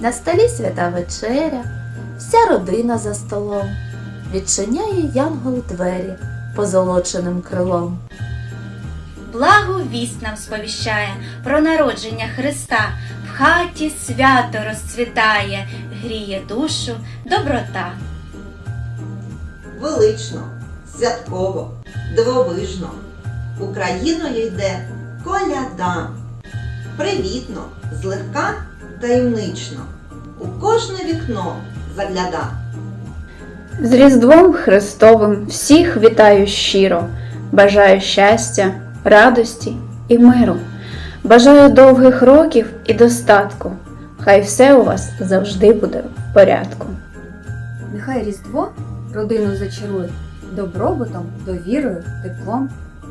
На столі свята вечеря, вся родина за столом. Відчиняє янгол двері позолоченим крилом. Благу вість нам сповіщає про народження Христа. В хаті свято розцвітає, гріє душу доброта. велично, святково, дивовижно. Україною йде коляда. Привітно, злегка, таємнично. У кожне вікно загляда. З Різдвом Христовим всіх вітаю щиро, бажаю щастя, радості і миру. Бажаю довгих років і достатку. Хай все у вас завжди буде в порядку. Нехай Різдво родину зачарує добробутом, довірою, теплом.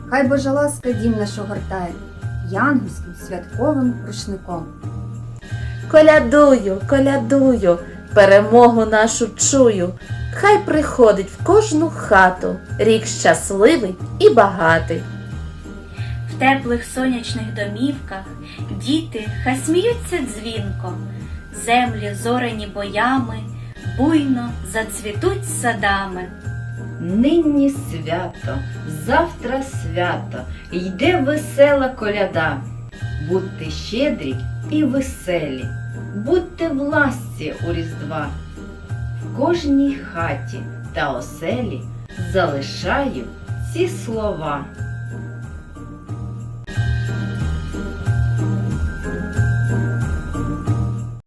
Хай Божа ласка дім наш огортає янгольським святковим рушником. Колядую, колядую, перемогу нашу чую. Хай приходить в кожну хату рік щасливий і багатий. В теплих сонячних домівках діти хай сміються дзвінко, землі зорені боями, буйно зацвітуть садами. Нині свято, завтра свято, йде весела коляда. Будьте щедрі і веселі, будьте в ласці у Різдва. В кожній хаті та оселі залишаю ці слова.